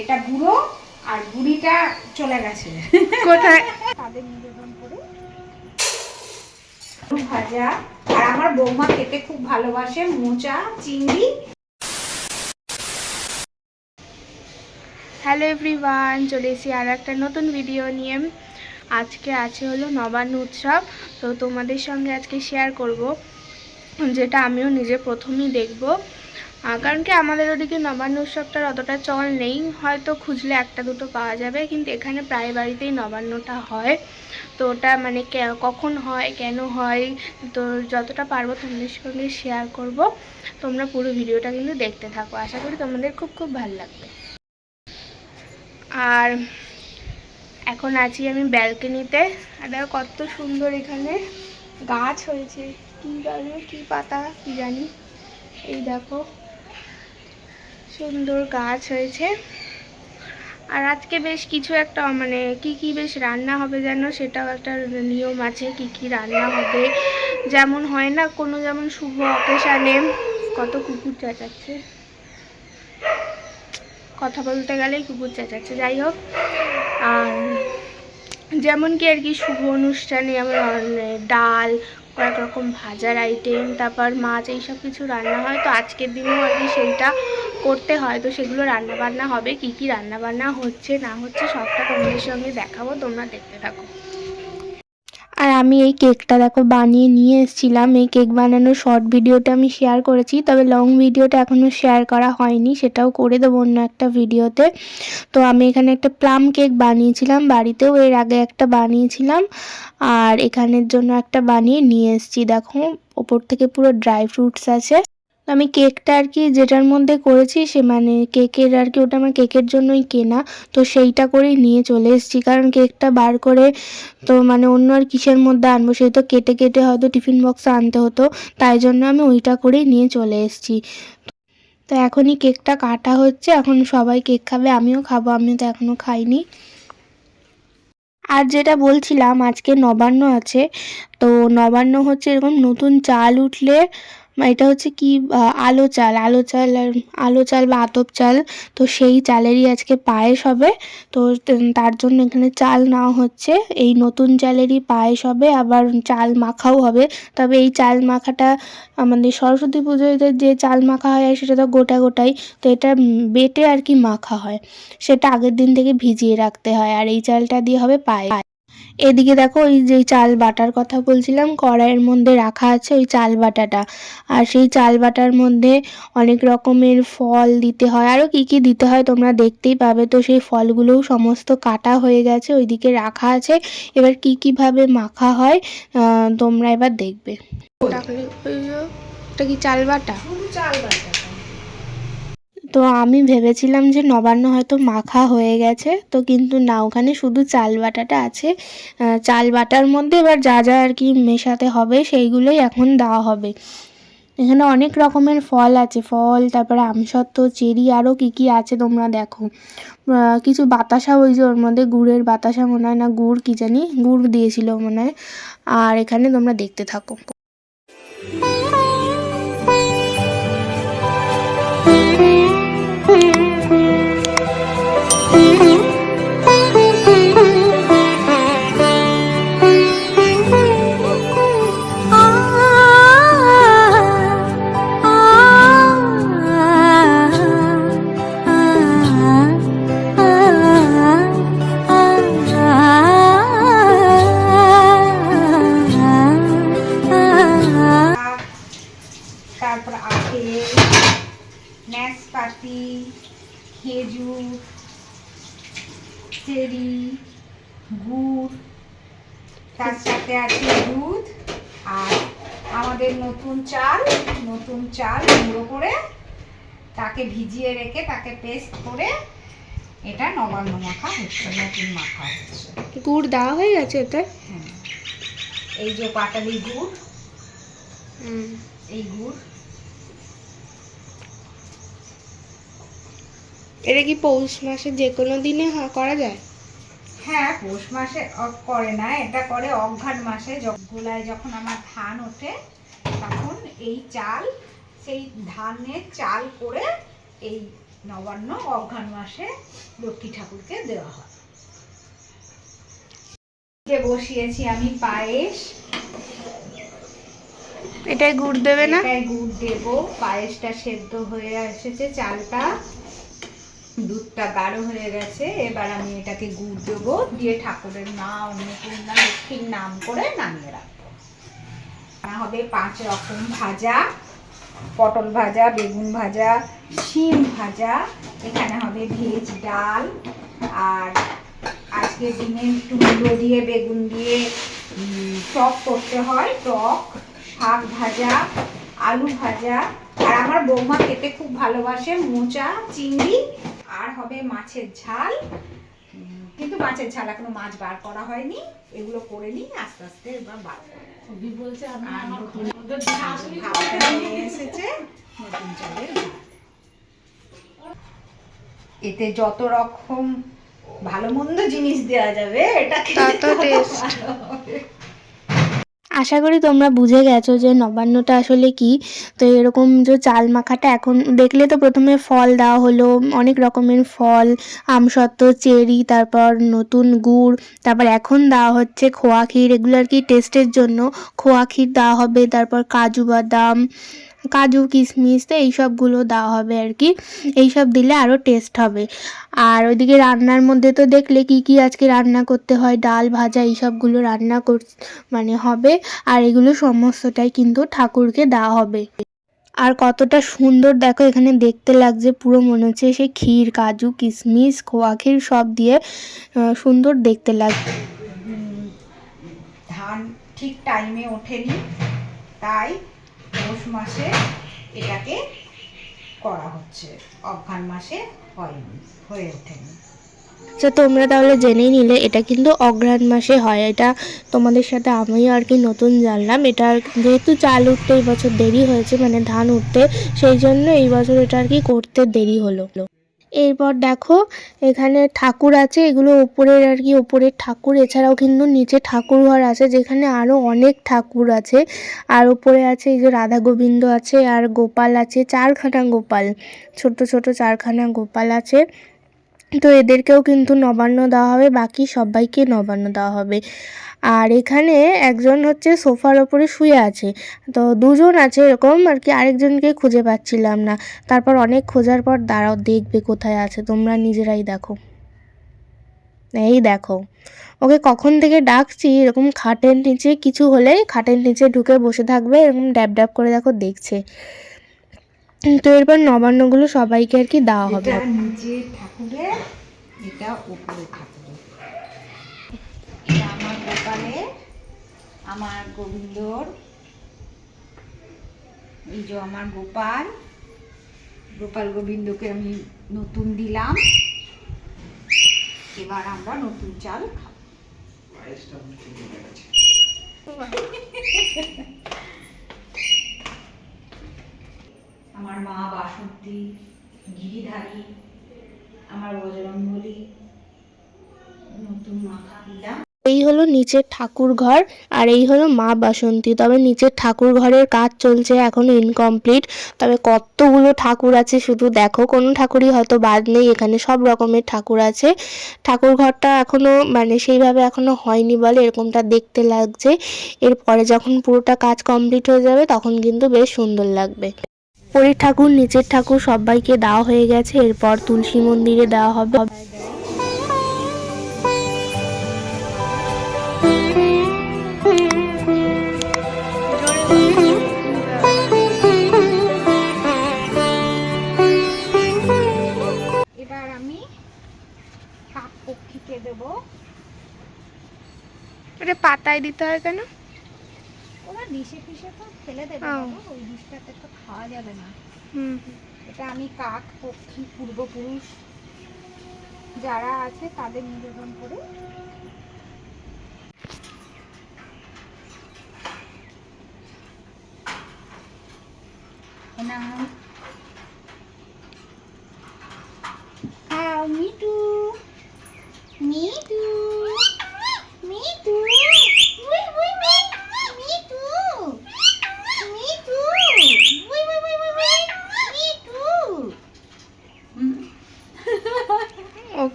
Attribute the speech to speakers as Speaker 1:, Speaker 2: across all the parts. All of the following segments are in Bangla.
Speaker 1: এটা বুড়ো আর বুড়িটা চলে গেছে।
Speaker 2: কোথায়?
Speaker 1: তাদের নিবেদন করে। ভাজা। আর আমার বৌমা খেতে খুব ভালোবাসে মোচা চিংড়ি।
Speaker 2: হ্যালো এভরিওয়ান চলে এসেছি আর একটা নতুন ভিডিও নিয়ে। আজকে আছে হলো নবান্ন উৎসব তো তোমাদের সঙ্গে আজকে শেয়ার করব। যেটা আমিও নিজে প্রথমেই দেখব। কারণ কি আমাদের ওদিকে নবান্ন উৎসবটার অতটা চল নেই। হয়তো খুঁজলে একটা দুটো পাওয়া যাবে, কিন্তু এখানে প্রায় বাড়িতেই নবান্নটা হয়। তো ওটা মানে কখন হয়, কেন হয়, তো যতটা পারব তোমাদের সঙ্গে শেয়ার করব। তোমরা পুরো ভিডিওটা কিন্তু দেখতে থাকো। আশা করি তোমাদের খুব খুব ভালো লাগবে। আর এখন আছি আমি ব্যালকনিতে। আর কত সুন্দর এখানে গাছ হয়েছে। কী গাছ কী পাতা, কী জানি। এই দেখো, সুন্দর গাছ হয়েছে। আর আজকে বেশ কিছু একটা মানে কি কি বেশ রান্না হবে যেন, সেটাও একটা নিয়ম আছে, কি কি রান্না হবে। যেমন হয় না, কোনো যেমন শুভ অকেশানে, কত কুকুর চেঁচাচ্ছে। কথা বলতে গেলেই কুকুর চেঁচাচ্ছে, যাই হোক। আর যেমন কি আর কি শুভ অনুষ্ঠানে, আমার ডাল কয়েক রকম ভাজার আইটেম তারপর মাছ, এইসব কিছু রান্না হয়। তো আজকের দিনেও আর কি সেইটা করতে হয়। তো সেগুলো রান্না বান্না হবে, কি কি রান্নাবান্না হচ্ছে, না হচ্ছে, সবটা তোমাদের সঙ্গে দেখাবো। তোমরা দেখতে থাকো। আর আমি এই কেকটা দেখো বানিয়ে নিয়ে এসেছিলাম। এই কেক বানানোর শর্ট ভিডিওটা আমি শেয়ার করেছি, তবে লং ভিডিওটা এখনও শেয়ার করা হয়নি, সেটাও করে দেবো অন্য একটা ভিডিওতে তো আমি এখানে একটা প্লাম কেক বানিয়েছিলাম, বাড়িতেও এর আগে একটা বানিয়েছিলাম, আর এখানের জন্য একটা বানিয়ে নিয়ে এসেছি। দেখো, ওপর থেকে পুরো ড্রাই ফ্রুটস আছে। আমি কেকটা আর কি যেটার মধ্যে করেছি সে মানে কেকের আর কি ওটা আমার কেকের জন্যই কেনা। তো সেইটা করেই নিয়ে চলে এসেছি। কারণ কেকটা বার করে তো মানে অন্য আর কিসের মধ্যে আনব? সেই তো কেটে কেটে হয়তো টিফিন বক্সে আনতে হতো। তাই জন্য আমি ওইটা করেই নিয়ে চলে এসেছি। তো এখনই কেকটা কাটা হচ্ছে। এখন সবাই কেক খাবে, আমিও খাব। আমি তো এখনও খাইনি। আর যেটা বলছিলাম, আজকে নবান্ন আছে। তো নবান্ন হচ্ছে এরকম নতুন চাল উঠলে এটা হচ্ছে কি আলো চাল আলো চাল আর আলো চাল বা আতপ চাল। তো সেই চালেরই আজকে পায়েস হবে। তো তার জন্য এখানে চাল নেওয়া হচ্ছে। এই নতুন চালেরই পায়েস হবে, আবার চাল মাখাও হবে। তবে এই চাল মাখাটা, আমাদের সরস্বতী পুজোয় যে চাল মাখা হয় সেটা তো গোটা গোটাই, তো এটা বেটে আর কি মাখা হয়। সেটা আগের দিন থেকে ভিজিয়ে রাখতে হয়। আর এই চালটা দিয়ে হবে পায়ে এদিকে দেখো, ওই যে চাল বাটার কথা বলছিলাম, কড়াইয়ের মধ্যে রাখা আছে ওই চাল বাটাটা। আর সেই চাল বাটার মধ্যে অনেক রকমের ফল দিতে হয়। আরও কি কি দিতে হয় তোমরা দেখতেই পাবে। তো সেই ফলগুলোও সমস্ত কাটা হয়ে গেছে, ওইদিকে রাখা আছে। এবার কি কীভাবে মাখা হয় তোমরা এবার দেখবে। কি চাল বাটা?
Speaker 1: চাল বাটাটা
Speaker 2: তো আমি ভেবেছিলাম যে নবান্ন হয়তো মাখা হয়ে গেছে, তো কিন্তু না, ওখানে শুধু চাল বাটাটা আছে। চাল বাটার মধ্যে এবার যা যা আর কি মেশাতে হবে সেইগুলোই এখন দেওয়া হবে। এখানে অনেক রকমের ফল আছে, ফল, তারপরে আমসত্ত্ব, চেরি আরও কী কী আছে তোমরা দেখো। কিছু বাতাসা ওই যে ওর মধ্যে গুড়ের বাতাসা মনে হয় না, গুড় কী জানি, গুড় দিয়েছিল মনে হয়। আর এখানে তোমরা দেখতে থাকো।
Speaker 1: নতুন চাল গুঁড়ো করে তাকে ভিজিয়ে রেখে তাকে পেস্ট করে এটা নবান্ন মাখা হচ্ছে নতুন মাখা হচ্ছে।
Speaker 2: গুড় দেওয়া হয়ে গেছে এতে?
Speaker 1: হ্যাঁ। এই যে পাটালি গুড় এই গুড়।
Speaker 2: এটা কি পৌষ মাসে যে কোনো দিনে করা যায়?
Speaker 1: হ্যাঁ পৌষ মাসে করে না এটা করে অঘ্রাণ মাসে। গোলায় যখন আমার ধান ওঠে তখন এই চাল সেই ধানের চাল করে এই নবান্ন অঘ্রাণ মাসে লক্ষ্মী ঠাকুরকে দেওয়া হয়। যে বসিয়েছি আমি পায়েস।
Speaker 2: এটাই গুড় দেবে না?
Speaker 1: এটাই গুড় দেব। পায়েসটা সেদ্ধ হয়ে এসেছে চালটা। দুধটা গাঢ় হয়ে গেছে। এবার আমি এটাকে গুড় দেবো। দিয়ে ঠাকুরের নাম অন্নপূর্ণা লক্ষ্মীর নাম করে নামিয়ে রাখব। হবে পাঁচ রকম ভাজা, পটল ভাজা, বেগুন ভাজা, শিম ভাজা, এখানে হবে ভেজ ডাল, আর আজকে দিনে একটু মূলো দিয়ে, বেগুন দিয়ে টক করতে হয়, টক, শাক ভাজা, আলু ভাজা, আর আমার বৌমা খেতে খুব ভালোবাসে মোচা, চিংড়ি, আর হবে মাছের ঝাল। কিন্তু মাছের ঝাল এখনও মাছ বার করা হয়নি, এগুলো করে নিই, আস্তে আস্তে এবার বার করব। এতে যত রকম ভালো মন্দ জিনিস দেওয়া যাবে এটা খেতে
Speaker 2: তত
Speaker 1: তত
Speaker 2: taste।
Speaker 1: ভালো হবে।
Speaker 2: আশা করি তোমরা বুঝে গেছো যে নবান্নটা আসলে কি। তো এরকম যে চাল মাখাটা এখন দেখলে তো প্রথমে ফল দেওয়া হলো, অনেক রকমের ফল, আমসত্ত্ব, চেরি, তারপর নতুন গুড়, তারপর এখন দেওয়া হচ্ছে খোয়া ক্ষীর। এগুলো আর কি টেস্টের জন্য খোয়া ক্ষীর দেওয়া হবে, তারপর কাজু বাদাম কাজু, কিশমিশ, তো এইসবগুলো দেওয়া হবে আর কি। এইসব দিলে আরও টেস্ট হবে। আর ওইদিকে রান্নার মধ্যে তো দেখলে কি কি আজকে রান্না করতে হয়, ডাল ভাজা এইসবগুলো রান্না কর মানে হবে। আর এগুলো সমস্তটাই কিন্তু ঠাকুরকে দেওয়া হবে। আর কতটা সুন্দর, দেখো এখানে দেখতে লাগছে, পুরো মনে হচ্ছে সে ক্ষীর, কাজু, কিশমিশ, খোয়া ক্ষীর সব দিয়ে সুন্দর দেখতে লাগছে
Speaker 1: ধান ঠিক টাইমে ওঠেনি, তাই পৌষ মাসে এটাকে করা হচ্ছে। অঘ্রান মাসে হয়নি, হয়ে ওঠেনি।
Speaker 2: তো তোমরা তাহলে জেনেই নিলে, এটা কিন্তু অগ্রাণ মাসে হয়। এটা তোমাদের সাথে আমিও আর কি নতুন জানলাম। এটা যেহেতু চাল উঠতে এই বছর দেরি হয়েছে মানে ধান উঠতে, সেই জন্য এই বছর এটা আর কি করতে দেরি হলো। এরপর দেখো, এখানে ঠাকুর আছে, এগুলো ওপরের আর কি ওপরের ঠাকুর। এছাড়াও কিন্তু নিচে ঠাকুর ঘর আছে, যেখানে আরও অনেক ঠাকুর আছে। আর ওপরে আছে এই যে রাধা গোবিন্দ আছে, আর গোপাল আছে, চারখানা গোপাল, ছোট ছোট চারখানা গোপাল আছে। তো এদেরকেও কিন্তু নবান্ন দেওয়া হবে, বাকি সবাইকে নবান্ন দেওয়া হবে। আর এখানে একজন হচ্ছে সোফার ওপরে শুয়ে আছে। তো দুজন আছে এরকম আর কি, আরেকজনকে খুঁজে পাচ্ছিলাম না। তারপর অনেক খোঁজার পর দাঁড়াও, দেখবে কোথায় আছে। তোমরা নিজেরাই দেখো। এই দেখো, ওকে কখন থেকে ডাকছি, এরকম খাটের নিচে কিছু হলেই খাটের নিচে ঢুকে বসে থাকবে, এরকম ড্যাব ড্যাব করে দেখো দেখছে। তো এরপর নবান্নগুলো সবাইকে আর কি দেওয়া হবে।
Speaker 1: এটা নিচে ঠাকুরের এটা উপরে আমার গোপালের আমার গোবিন্দর এই যে আমার গোপাল। গোপাল গোবিন্দকে আমি নতুন দিলাম। এবার আমরা নতুন চাল খাব। আমার মা বাসন্তী, গিরিধারী, আমার বজরঙ্গলি নতুন মাথা দিলাম
Speaker 2: এই হলো নিচের ঠাকুর ঘর আর এই হলো মা বাসন্তী। তবে নিচের ঠাকুর ঘরের কাজ চলছে এখনও ইনকমপ্লিট তবে কতগুলো ঠাকুর আছে শুধু দেখো। কোনো ঠাকুরই হয়তো বাদ নেই। এখানে সব রকমের ঠাকুর আছে। ঠাকুর ঘরটা এখনও মানে সেইভাবে এখনও হয়নি বলে এরকমটা দেখতে লাগছে। এরপরে যখন পুরোটা কাজ কমপ্লিট হয়ে যাবে তখন কিন্তু বেশ সুন্দর লাগবে। পরীর ঠাকুর নিচের ঠাকুর সবাইকে দেওয়া হয়ে গেছে। এরপর তুলসী মন্দিরে দেওয়া হবে।
Speaker 1: এবার আমি কাক পক্ষীকে দেবো।
Speaker 2: এটা পাতায় দিতে হয় কেন?
Speaker 1: ওরা ডিশে ফিসে তো ফেলে দেবে ওই ডিশটাতে তো খাওয়া যাবে না।
Speaker 2: হুম।
Speaker 1: এটা আমি কাক পক্ষী পূর্বপুরুষ যারা আছে তাদের নিবেদন করে। নাও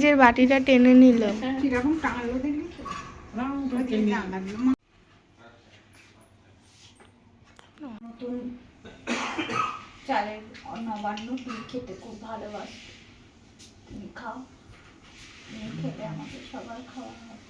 Speaker 2: নিজের বাটিটা টেনে নিল।
Speaker 1: চালের নবান্ন খেতে খুব ভালোবাসো। তুমি খাও। তুমি আমাকে সবার খাওয়া হয়।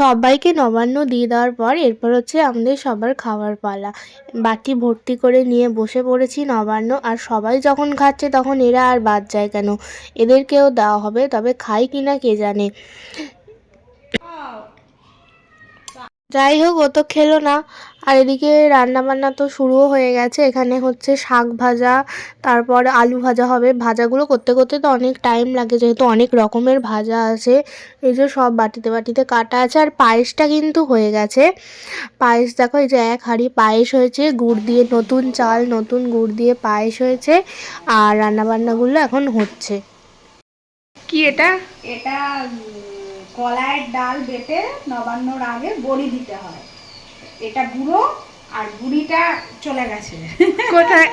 Speaker 2: সবাইকে নবান্ন দিয়ে দেওয়ার পর এরপর হচ্ছে আমাদের সবার খাওয়ার পালা। বাটি ভর্তি করে নিয়ে বসে পড়েছি নবান্ন, আর সবাই যখন খাচ্ছে তখন এরা আর বাদ যায় কেন? এদেরকেও দেওয়া হবে, তবে খাই কিনা কে জানে? যাই হোক, ও তো খেলো না। আর এদিকে রান্না বান্না তো শুরুও হয়ে গেছে। এখানে হচ্ছে শাক ভাজা তারপর আলু ভাজা হবে। ভাজাগুলো করতে করতে তো অনেক টাইম লাগে যেহেতু অনেক রকমের ভাজা আছে। এই যে সব বাটিতে বাটিতে কাটা আছে। আর পায়েসটা কিন্তু হয়ে গেছে। পায়েস দেখো এই যে এক হাঁড়ি পায়েস হয়েছে গুড় দিয়ে নতুন চাল নতুন গুড় দিয়ে পায়েস হয়েছে আর রান্নাবান্নাগুলো এখন হচ্ছে। কি এটা?
Speaker 1: এটা উম, কলাইয়ের ডাল বেটে নবান্নর আগে বড়ি দিতে হয়। এটা বুড়ো আর বুড়িটা চলে গেছে।
Speaker 2: কোথায়?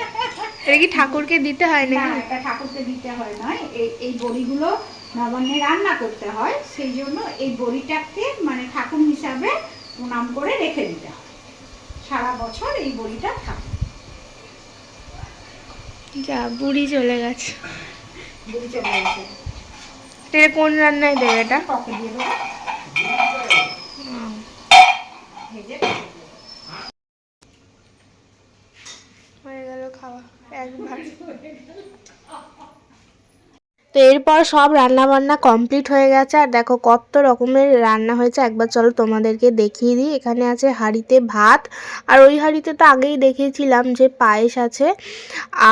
Speaker 2: এটা কি ঠাকুরকে দিতে হয়
Speaker 1: না এটা ঠাকুরকে দিতে হয় নয়। এই এই বড়িগুলো নবান্নে রান্না করতে হয় সেই জন্য এই বড়িটাকে মানে ঠাকুর হিসাবে প্রণাম করে রেখে দিতে হয়। সারা বছর এই বড়িটা থাকে।
Speaker 2: যা বুড়ি চলে গেছে।
Speaker 1: বুড়ি চলে গেছে।
Speaker 2: কোন রান্নায় দেবে এটা?
Speaker 1: দিয়ে দেবো ভেজে রেখে দেবো।
Speaker 2: হয়ে গেল খাওয়া একবার। তো এরপর সব রান্না বান্না কমপ্লিট হয়ে গেছে। আর দেখো কত রকমের রান্না হয়েছে। একবার চলো তোমাদেরকে দেখিয়ে দিই। এখানে আছে হাঁড়িতে ভাত। আর ওই হাঁড়িতে তো আগেই দেখিয়েছিলাম যে পায়েস আছে।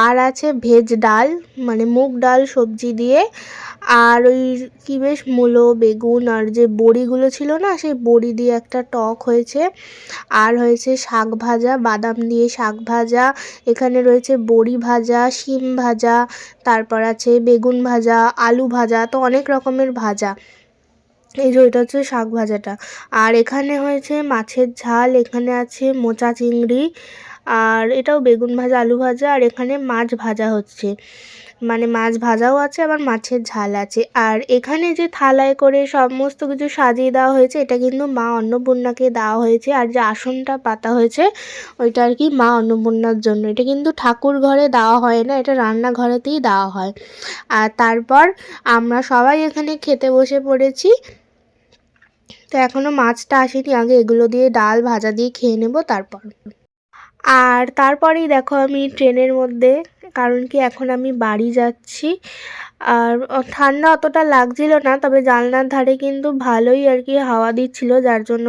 Speaker 2: আর আছে ভেজ ডাল মানে মুগ ডাল সবজি দিয়ে। আর ওই কি বেশ মূলো, বেগুন আর যে বড়িগুলো ছিল না, সেই বড়ি দিয়ে একটা টক হয়েছে। আর হয়েছে শাক ভাজা, বাদাম দিয়ে শাক ভাজা। এখানে রয়েছে বড়ি ভাজা, শিম ভাজা। তারপর আছে বেগুন ভাজা। আলু ভাজা, তো অনেক রকমের ভাজা। এই যে এটা হচ্ছে শাক ভাজাটা। আর এখানে হয়েছে মাছের ঝাল, এখানে আছে মোচা চিংড়ি, আর এটাও বেগুন ভাজা, আলু ভাজা, আর এখানে মাছ ভাজা হচ্ছে। মানে মাছ ভাজাও আছে, আবার মাছের ঝাল আছে। আর এখানে যে থালায় করে সমস্ত কিছু সাজিয়ে দেওয়া হয়েছে, এটা কিন্তু মা অন্নপূর্ণাকে দেওয়া হয়েছে। আর যে আসনটা পাতা হয়েছে, ওইটা আর কি মা অন্নপূর্ণার জন্য। এটা কিন্তু ঠাকুর ঘরে দেওয়া হয় না, এটা রান্নাঘরেতেই দেওয়া হয়। আর তারপর আমরা সবাই এখানে খেতে বসে পড়েছি। তো এখনও মাছটা আসেনি, আগে এগুলো দিয়ে ডাল ভাজা দিয়ে খেয়ে নেব তারপর। আর তারপরেই দেখো আমি ট্রেনের মধ্যে, কারণ কি এখন আমি বাড়ি যাচ্ছি। আর ঠান্ডা অতটা লাগছিল না, তবে জানলার ধারে কিন্তু ভালোই আর কি হাওয়া দিচ্ছিল, যার জন্য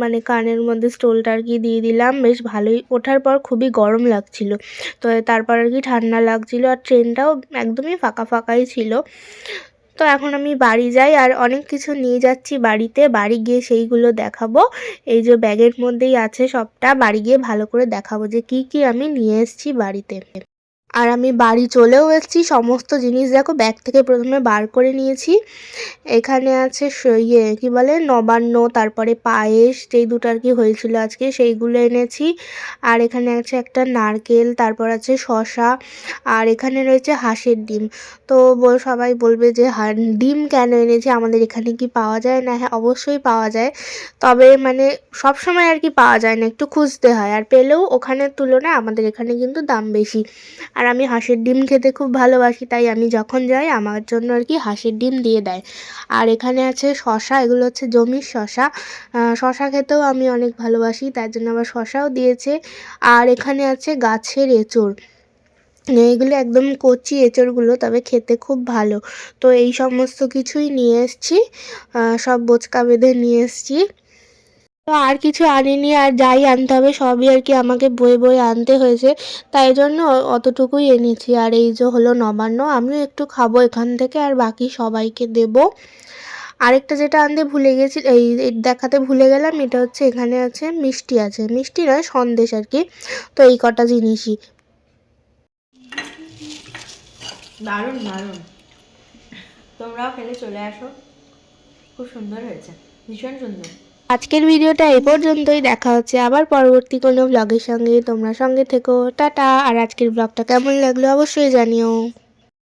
Speaker 2: মানে কানের মধ্যে স্টোলটা আর কি দিয়ে দিলাম। বেশ ভালোই, ওঠার পর খুবই গরম লাগছিল। তো তারপর আর কি ঠান্ডা লাগছিল, আর ট্রেনটাও একদমই ফাঁকা ফাঁকাই ছিল। তো এখন আমি বাড়ি যাই আর অনেক কিছু নিয়ে যাচ্ছি বাড়িতে। বাড়ি গিয়ে সেইগুলো দেখাবো। এই যে ব্যাগের মধ্যেই আছে সবটা। বাড়ি গিয়ে ভালো করে দেখাবো যে কি কি আমি নিয়ে এসেছি বাড়িতে। আর আমি বাড়ি চলেও এসেছি। সমস্ত জিনিস দেখো, ব্যাগ থেকে প্রথমে বার করে নিয়েছি। এখানে আছে ইয়ে কি বলে? নবান্ন, তারপরে পায়েস, যেই দুটো আর কি হয়েছিল আজকে, সেইগুলো এনেছি। আর এখানে আছে একটা নারকেল, তারপর আছে শসা, আর এখানে রয়েছে হাঁসের ডিম। তো সবাই বলবে যে হা- ডিম কেন এনেছে? আমাদের এখানে কি পাওয়া যায় না? হ্যাঁ অবশ্যই পাওয়া যায়। তবে মানে সব সময় আর কি পাওয়া যায় না, একটু খুঁজতে হয়। আর পেলেও ওখানের তুলনায় আমাদের এখানে কিন্তু দাম বেশি। আর আমি হাঁসের ডিম খেতে খুব ভালোবাসি, তাই আমি যখন যাই, আমার জন্য আর কি হাঁসের ডিম দিয়ে দেয়। আর এখানে আছে শশা এগুলো হচ্ছে জমির শশা শশা খেতেও আমি অনেক ভালোবাসি, তার জন্য আবার শশাও দিয়েছে। আর এখানে আছে গাছের এঁচড়। এগুলো একদম কচি এঁচড়গুলো, তবে খেতে খুব ভালো। তো এই সমস্ত কিছুই নিয়ে এসছি সব বোচকা বেঁধে নিয়ে এসছি। তো আর কিছু আনিনি, আর যাই আনতে হবে, সবই আর কি আমাকে বয়ে বয়ে আনতে হয়েছে। তাই জন্য অতটুকুই এনেছি। আর এই যে হলো নবান্ন, আমিও একটু খাব এখান থেকে, আর বাকি সবাইকে দেব। আরেকটা যেটা আনতে ভুলে গেছি এই দেখাতে ভুলে গেলাম, এটা হচ্ছে এখানে আছে মিষ্টি আছে। মিষ্টি নয়, সন্দেশ আর কি। তো এই কটা জিনিসই।
Speaker 3: দারুণ দারুণ। তোমরাও খেলে চলে আসো। খুব সুন্দর হয়েছে, ভীষণ সুন্দর।
Speaker 2: আজকের ভিডিওটা এ পর্যন্তই, দেখা হচ্ছে আবার পরবর্তী কোনো ব্লগের সঙ্গে। তোমরা সঙ্গে থেকো, টাটা। আর আজকের ব্লগটা কেমন লাগল অবশ্যই জানিও।